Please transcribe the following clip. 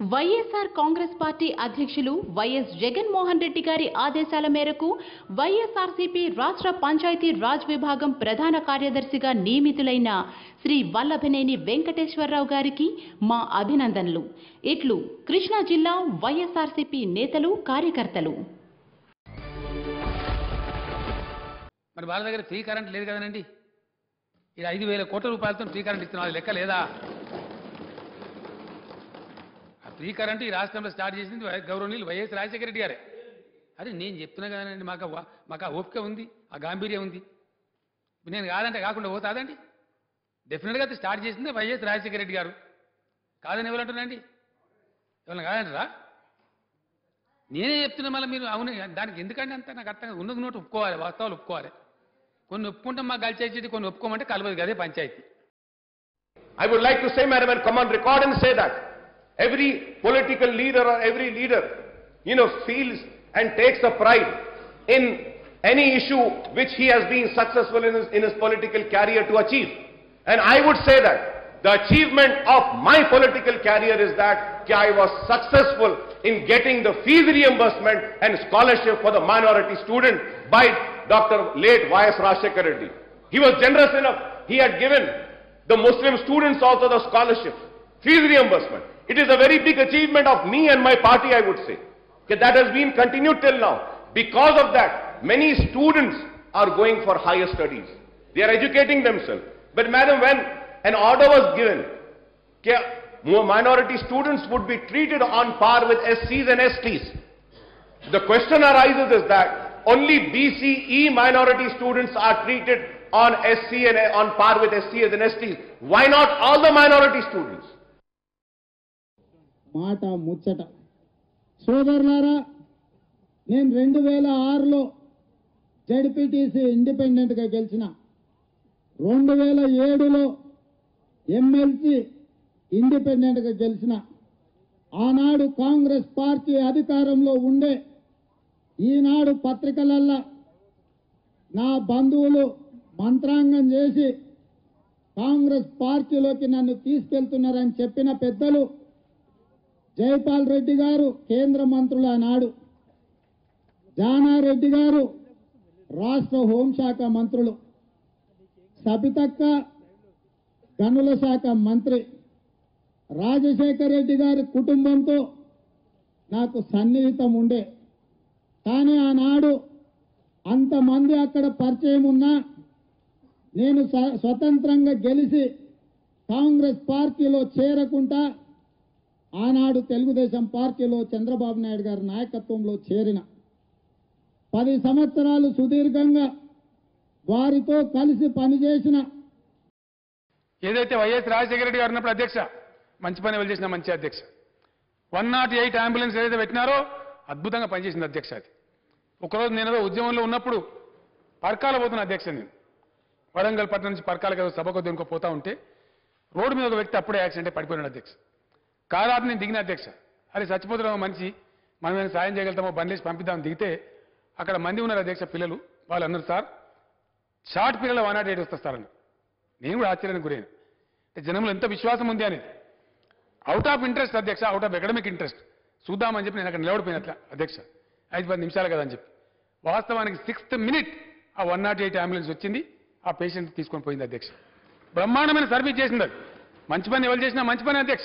YSR Congress party అధ్యక్షులు YS Jaganmohan Reddy గారి ఆదేశాల మేరకు వైఎస్ఆర్సీపీ రాష్ట్ర పంచాయతీ రాజ్ విభాగం ప్రధాన కార్యదర్శిగా నియమితులైన శ్రీ వల్లభనేని వెంకటేశ్వరరావు గారికి మా అభినందనలు. ఇట్లు కృష్ణా జిల్లా వైఎస్ఆర్సీపీ నేతలు కార్యకర్తలు. మరి వాళ్ళ దగ్గర ఫ్రీ కరెంట్ లేదు కదనండి? ఇది ఐదు వేల కోట్ల రూపాయలతో ఫ్రీ కరెంట్ ఇస్తున్నారు. లెక్క లేదా? ఫ్రీ కరెంట్ ఈ రాష్ట్రంలో స్టార్ట్ చేసింది గౌరవనీయులు వైఎస్ రాజశేఖర రెడ్డి గారే. అరే నేను చెప్తున్నా కదండి మాకు మాకు ఆ ఓపిక ఉంది ఆ గాంభీర్యం ఉంది. నేను కాదంటే కాకుండా పోతాదండి డెఫినెట్గా అది స్టార్ట్ చేసింది వైఎస్ రాజశేఖర రెడ్డి గారు. కాదని ఎవరంటున్నాండి ఎవరైనా కాదంటారా? నేనే చెప్తున్నా మళ్ళీ మీరు అవును దానికి ఎందుకంటే అంత నాకు అర్థం ఉన్నది నోటి ఒప్పుకోవాలి వాస్తవాలు ఒప్పుకోవాలి. కొన్ని ఒప్పుకుంటాం మాకు కలిసేది కొన్ని ఒప్పుకోమంటే కలవదు కదే panchayat. I would like to say madam and come on record and every political leader or every leader, you know, feels and takes a pride in any issue which he has been successful in his, in his political career to achieve. And I would say that the achievement of my political career is that I was successful in getting the fees reimbursement and scholarship for the minority student by Dr. late Y.S. Rashekar Reddy. He was generous enough. He had given the Muslim students also the scholarship, fees reimbursement. It is a very big achievement of me and my party, I would say. Okay, that has been continued till now. Because of that, many students are going for higher studies. They are educating themselves. But madam, when an order was given, okay, more minority students would be treated on par with SCs and STs. The question arises is that only BCE minority students are treated on SC and on par with SCs and STs. Why not all the minority students? మాట ముచ్చట. సోదరులారా నేను రెండు వేల ఆరులో ZPTC ఇండిపెండెంట్గా గెలిచిన. రెండు వేల ఏడులో ఎమ్మెల్సీ ఇండిపెండెంట్గా గెలిచిన. ఆనాడు కాంగ్రెస్ పార్టీ అధికారంలో ఉండే ఈనాడు పత్రికలల్లా నా బంధువులు మంత్రాంగం చేసి కాంగ్రెస్ పార్టీలోకి నన్ను తీసుకెళ్తున్నారని చెప్పిన పెద్దలు జైపాల్ రెడ్డి గారు కేంద్ర మంత్రులు ఆనాడు. జానారెడ్డి గారు రాష్ట్ర హోంశాఖ మంత్రులు. సబితక్క గనుల శాఖ మంత్రి. రాజశేఖర రెడ్డి గారి కుటుంబంతో నాకు సన్నిహితం ఉండే. కానీ ఆనాడు అంతమంది అక్కడ పరిచయం ఉన్నా నేను స్వ- స్వతంత్రంగా గెలిచి కాంగ్రెస్ పార్టీలో చేరకుండా ఆనాడు తెలుగుదేశం పార్టీలో చంద్రబాబు నాయుడు గారి నాయకత్వంలో చేరిన పది సంవత్సరాలు సుదీర్ఘంగా వారితో కలిసి పనిచేసిన ఏదైతే వైఎస్ రాజశేఖర రెడ్డి గారు ఉన్నప్పుడు అధ్యక్ష మంచి పని వెళ్ళి చేసిన మంచి అధ్యక్ష. వన్ నాట్ ఎయిట్ అంబులెన్స్ ఏదైతే పెట్టినారో అద్భుతంగా పనిచేసింది అధ్యక్ష అది. ఒకరోజు నేను ఏదో ఉద్యమంలో ఉన్నప్పుడు పరకాల పోతున్న అధ్యక్ష నేను. వరంగల్ పట్టణం నుంచి పర్కాల కదా సభకు దేనికో పోతా ఉంటే రోడ్డు మీద ఒక వ్యక్తి అప్పుడే యాక్సిడెంట్ పడిపోయినాడు అధ్యక్ష. కాదాపు నేను దిగిన అధ్యక్ష. అరే చచ్చిపోతున్న మనిషి మనం ఏమైనా సాయం చేయగలుగుతామో బండ్లేసి పంపిద్దాం దిగితే అక్కడ మంది ఉన్నారు అధ్యక్ష పిల్లలు వాళ్ళు అన్నారు సార్ షార్ట్ పిల్లలు వన్ నాట్ ఎయిట్ వస్తారని. సార్ నేను కూడా ఆశ్చర్యానికి గురైన. అంటే జనంలో ఎంత విశ్వాసం ఉంది అనేది. అవుట్ ఆఫ్ ఇంట్రెస్ట్ అధ్యక్ష అవుట్ ఆఫ్ ఎకడమిక్ ఇంట్రెస్ట్ చూద్దామని చెప్పి నేను అక్కడ నిలబడిపోయినట్ల అధ్యక్ష. ఐదు పది నిమిషాలు కదా అని చెప్పి. వాస్తవానికి సిక్స్త్ మినిట్ ఆ వన్ నాట్ ఎయిట్ అంబులెన్స్ వచ్చింది ఆ పేషెంట్ తీసుకొని పోయింది అధ్యక్ష. బ్రహ్మాండమైన సర్వీస్ చేసింది అది. మంచి పని ఎవరు చేసినా మంచి పని అధ్యక్ష.